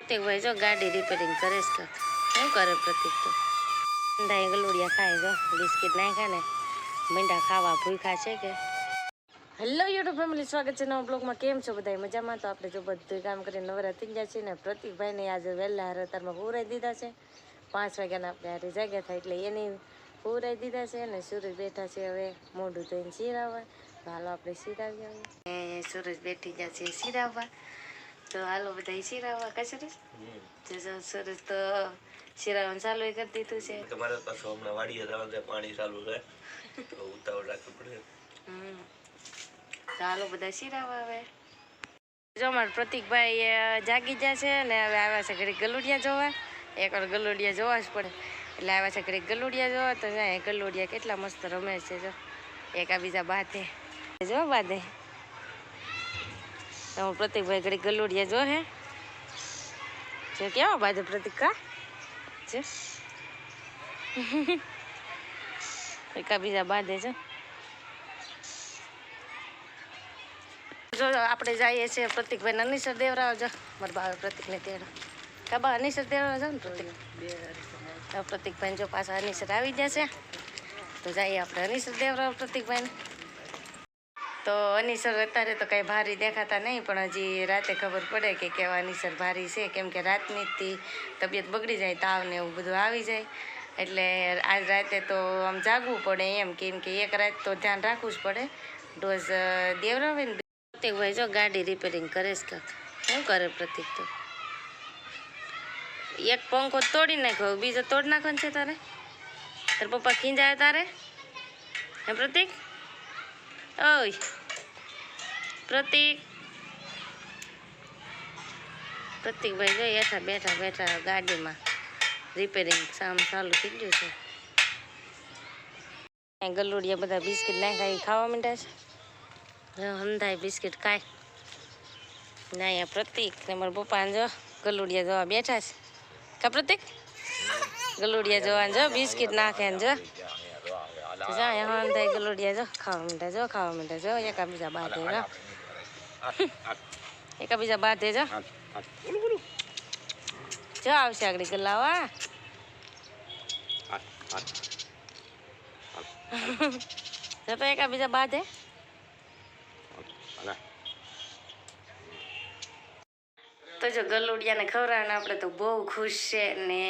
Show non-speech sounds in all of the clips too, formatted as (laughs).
પ્રતિકભાઈ જો ગાડી રિપેરિંગ કરે છે. શું કરે પ્રતિક તો? અંધાએ ગલુડિયા ખાય જો બિસ્કિટ નાખ્યા ને મીંડા ખાવા ભૂખા છે કે? હેલો યુટ્યુબ ફેમિલી સ્વાગત છે નવા બ્લોગમાં. કેમ છો બધા મજામાં? તો આપણે જો બધું કામ કરીને નવરા થઈ ગયા છીએ ને પ્રતિકભાઈને આજે વહેલા હરતારમાં પૂરાઈ દીધા છે. પાંચ વાગ્યાના આપણે હારે જાગ્યા થાય એટલે એની પૂરાઈ દીધા છે ને સૂરજ બેઠા છે હવે મોઢું ધોઈને એને તો હાલો આપણે સિરાવી આવીએ એ સૂરજ બેઠી ગયા છે સિરાવવા. તો હાલો બધા શિરાવા કચરે જો સરસ તો સિરાવવાનું ચાલુ કરી દીધું છે. તમારે પાછું હમણાં વાડીએ જવાનું છે પાણી ચાલુ છે. (laughs) તો ઉતાવળ રાખવી પડે. હમ. ચાલો બધા શિરાવા હવે. જો અમારા પ્રતિકભાઈ જાગી ગયા છે ને હવે આવ્યા છે ઘડી ગલુડિયા જોવા. એક વાર ગલુડિયા જોવા જ પડે. એટલે આવ્યા છે ઘડી ગલુડિયા જોવા તો જાય. ગલુડિયા કેટલા મસ્ત રમે છે જો. એકા બીજા બાધે. જો બાધે. તો પ્રતિકભાઈ ઘડી ગલુડિયા જો હે. જો કેવા બાજુ પ્રતિક કા? જો. એકા બીજા બાંધે છે. જો આપણે જઈએ છીએ પ્રતિકભાઈ અનિસર દેવરાવ જો. મારા બાવે પ્રતિકને તેડો. કાબા અનિસર દેવરાવ જાવ ને પ્રતિક? પ્રતિકભાઈ જો પાછા અનિસર આવી જશે. તો જઈએ આપણે અનિસર દેવરાવ પ્રતિકભાઈને. તો અનિસર અત્યારે તો કાંઈ ભારી દેખાતા નહીં, પણ હજી રાતે ખબર પડે કે કેવા અનિસર ભારી છે. કેમ કે રાતની જ તબિયત બગડી જાય, તાવ ને એવું બધું આવી જાય. એટલે આજ રાતે તો આમ જાગવું પડે એમ, કેમ કે એક રાત તો ધ્યાન રાખવું જ પડે. ડોઝ દેવરાવે ને પ્રતિકભાઈ જો ગાડી રિપેરિંગ કરે છે કાંક શું કરે પ્રતિક તો? એક પંખો તોડી નાખ્યો, બીજો તોડી નાખવાનો છે તારે? તાર પપ્પા ખીંજાય તારે? હે પ્રતિક? ઓય. પ્રતિક. પ્રતિકભાઈ જો હેઠા બેઠા બેઠા ગાડીમાં. રિપેરિંગ કામ ચાલુ થઈ ગયું છે. ગલુડિયા બધા બિસ્કિટ નાખ્યા, એ ખાવા માંડ્યા છે. હંધાય બિસ્કિટ ખાય. ના અહીંયા પ્રતિક ને મારા પપ્પાને જો ગલુડિયા જોવા બેઠા છે. કા પ્રતિક? ગલુડિયા જોવા જો બિસ્કિટ નાખે ને જો. તો જા અહીંયા હંધાય ગલુડિયા જો ખાવા માંડ્યા જો ખાવા માંડ્યા જો એકા બીજા બાધે જો એકા બીજા બાધે જો જો આવશે આગળ ગલાવા જો તો એકા બીજા બાધે તો જો ગલુડિયાને ખવડાવવાનું આપણે તો બહુ ખુશ છે ને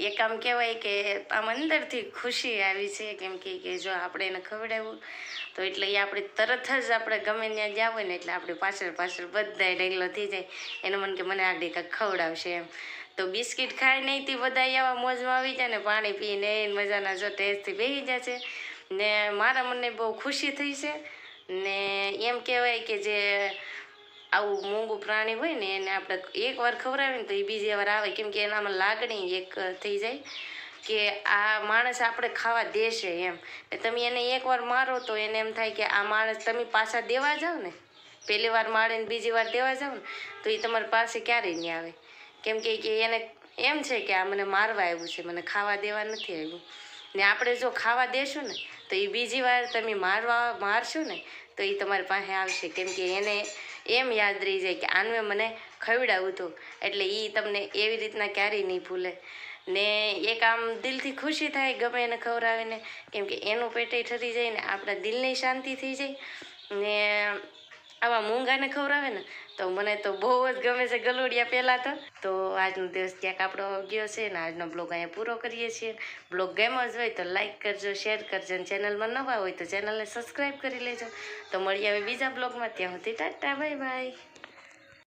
એક આમ કહેવાય કે આમ અંદરથી ખુશી આવી છે, કેમ કે જો આપણે એને ખવડાવ્યું, તો એટલે એ આપણે તરત જ આપણે ગમે ત્યાં જ્યાં હોય ને એટલે આપણે પાછળ પાછળ બધાય ઢગલો થઈ જાય. એનું મન કે મને આગળ કાંઈક ખવડાવશે એમ. તો બિસ્કિટ ખાઈ નહીં તે બધા એવા મોજમાં આવી જાય ને પાણી પીને મજાના જો ટેસ્ટથી બેસી જાય છે. ને મારા મને બહુ ખુશી થઈ છે. ને એમ કહેવાય કે જે આવું મોંઘું પ્રાણી હોય ને એને આપણે એકવાર ખવડાવીએ ને તો એ બીજી વાર આવે. કેમ કે એનામાં લાગણી એક થઈ જાય કે આ માણસ આપણે ખાવા દેશે એમ. તમે એને એકવાર મારો તો એને એમ થાય કે આ માણસ તમે પાછા દેવા જાઓ ને, પહેલી વાર મારે ને બીજી વાર દેવા જાઓ ને, તો એ તમારી પાસે ક્યારેય નહીં આવે. કેમ કે એને એમ છે કે આ મને મારવા આવ્યું છે, મને ખાવા દેવા નથી આવ્યું. ને આપણે જો ખાવા દેશું ને, તો એ બીજી વાર તમે મારવા મારશો ને, તો એ તમારી પાસે આવશે. કેમ કે એને એમ યાદ રહી જાય કે આનું મને ખવડાવ્યું હતું. એટલે એ તમને એવી રીતના ક્યારેય નહીં ભૂલે. ને એક આમ દિલથી ખુશી થાય ગમે એને ખવડાવીને, કેમ કે એનું પેટે ઠરી જાય ને આપણા દિલની શાંતિ થઈ જાય. ને આવા મૂંગાને ખવડાવે ને તો મને તો બહુ જ ગમે છે ગલોડિયા પહેલાં તો. તો આજનો દિવસ ક્યાંક આપણો ગયો છે ને, આજનો બ્લોગ અહીંયા પૂરો કરીએ છીએ. બ્લોગ ગેમ જ હોય તો લાઈક કરજો, શેર કરજો અને ચેનલમાં નવા હોય તો ચેનલને સબસ્ક્રાઈબ કરી લેજો. તો મળીએ હવે બીજા બ્લોગમાં. ત્યાં સુધી ટાટા બાય બાય